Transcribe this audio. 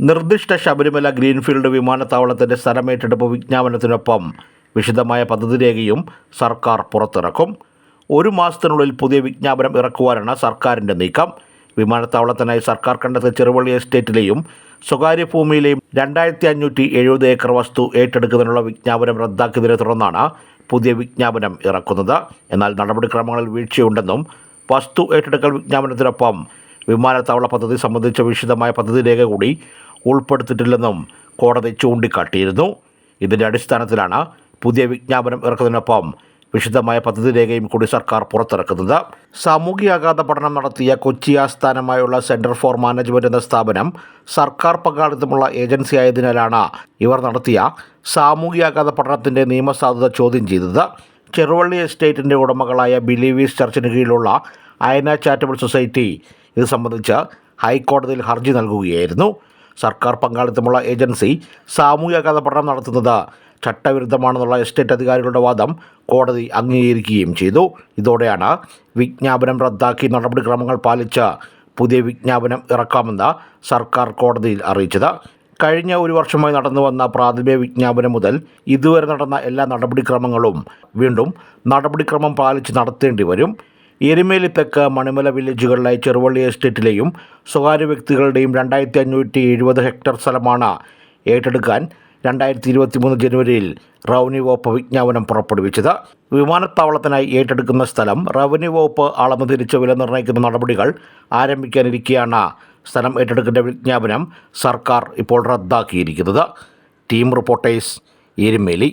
നിർദ്ദിഷ്ട ശബരിമല ഗ്രീൻഫീൽഡ് വിമാനത്താവളത്തിന്റെ സ്ഥലമേറ്റെടുപ്പ് വിജ്ഞാപനത്തിനൊപ്പം വിശദമായ പദ്ധതി രേഖയും സർക്കാർ പുറത്തിറക്കും. ഒരു മാസത്തിനുള്ളിൽ പുതിയ വിജ്ഞാപനം ഇറക്കുവാനാണ് സർക്കാരിന്റെ നീക്കം. വിമാനത്താവളത്തിനായി സർക്കാർ കണ്ടെത്തിയ ചെറുവള്ളി എസ്റ്റേറ്റിലെയും സ്വകാര്യ ഭൂമിയിലെയും രണ്ടായിരത്തി അഞ്ഞൂറ്റി എഴുപത് ഏക്കർ വസ്തു ഏറ്റെടുക്കുന്നതിനുള്ള വിജ്ഞാപനം റദ്ദാക്കിയതിനെ തുടർന്നാണ് പുതിയ വിജ്ഞാപനം ഇറക്കുന്നത്. എന്നാൽ നടപടിക്രമങ്ങളിൽ വീഴ്ചയുണ്ടെന്നും വസ്തു ഏറ്റെടുക്കൽ വിജ്ഞാപനത്തിനൊപ്പം വിമാനത്താവള പദ്ധതി സംബന്ധിച്ച വിശദമായ പദ്ധതി രേഖ കൂടി ഉൾപ്പെടുത്തിയിട്ടില്ലെന്നും കോടതി ചൂണ്ടിക്കാട്ടിയിരുന്നു. ഇതിന്റെ അടിസ്ഥാനത്തിലാണ് പുതിയ വിജ്ഞാപനം ഇറക്കുന്നതിനൊപ്പം വിശദമായ പദ്ധതി രേഖയും കൂടി സർക്കാർ പുറത്തിറക്കുന്നത്. സാമൂഹ്യാഘാത പഠനം നടത്തിയ കൊച്ചി ആസ്ഥാനമായുള്ള സെന്റർ ഫോർ മാനേജ്മെന്റ് എന്ന സ്ഥാപനം സർക്കാർ പങ്കാളിത്തമുള്ള ഏജൻസി ആയതിനാലാണ് ഇവർ നടത്തിയ സാമൂഹ്യാഘാത പഠനത്തിന്റെ നിയമസാധുത ചോദ്യം ചെയ്തത്. ചെറുവള്ളി എസ്റ്റേറ്റിന്റെ ഉടമകളായ ബിലീവീസ് ചർച്ചിന് കീഴിലുള്ള അയന ചാരിറ്റബിൾ സൊസൈറ്റി ഇത് സംബന്ധിച്ച് ഹൈക്കോടതിയിൽ ഹർജി നൽകുകയായിരുന്നു. സർക്കാർ പങ്കാളിത്തമുള്ള ഏജൻസി സാമൂഹ്യാഘാത പഠനം നടത്തുന്നത് ചട്ടവിരുദ്ധമാണെന്നുള്ള എസ്റ്റേറ്റ് അധികാരികളുടെ വാദം കോടതി അംഗീകരിക്കുകയും ചെയ്തു. ഇതോടെയാണ് വിജ്ഞാപനം റദ്ദാക്കി നടപടിക്രമങ്ങൾ പാലിച്ച് പുതിയ വിജ്ഞാപനം ഇറക്കാമെന്ന് സർക്കാർ കോടതിയിൽ അറിയിച്ചത്. കഴിഞ്ഞ ഒരു വർഷമായി നടന്നു വന്ന പ്രാഥമിക വിജ്ഞാപനം മുതൽ ഇതുവരെ നടന്ന എല്ലാ നടപടിക്രമങ്ങളും വീണ്ടും നടപടിക്രമം പാലിച്ച് നടത്തേണ്ടി വരും. എരുമേലി തെക്ക് മണിമല വില്ലേജുകളിലെ ചെറുവള്ളി എസ്റ്റേറ്റിലെയും സ്വകാര്യ വ്യക്തികളുടെയും രണ്ടായിരത്തി അഞ്ഞൂറ്റി എഴുപത് ഹെക്ടർ സ്ഥലമാണ് ഏറ്റെടുക്കാൻ രണ്ടായിരത്തി ഇരുപത്തി മൂന്ന് ജനുവരിയിൽ റവന്യൂ വകുപ്പ് വിജ്ഞാപനം പുറപ്പെടുവിച്ചത്. വിമാനത്താവളത്തിനായി ഏറ്റെടുക്കുന്ന സ്ഥലം റവന്യൂ വകുപ്പ് അളന്ന് തിരിച്ച് വില നിർണയിക്കുന്ന നടപടികൾ ആരംഭിക്കാനിരിക്കെയാണ് സ്ഥലം ഏറ്റെടുക്കേണ്ട വിജ്ഞാപനം സർക്കാർ ഇപ്പോൾ റദ്ദാക്കിയിരിക്കുന്നത്. Team reporters Erumeli.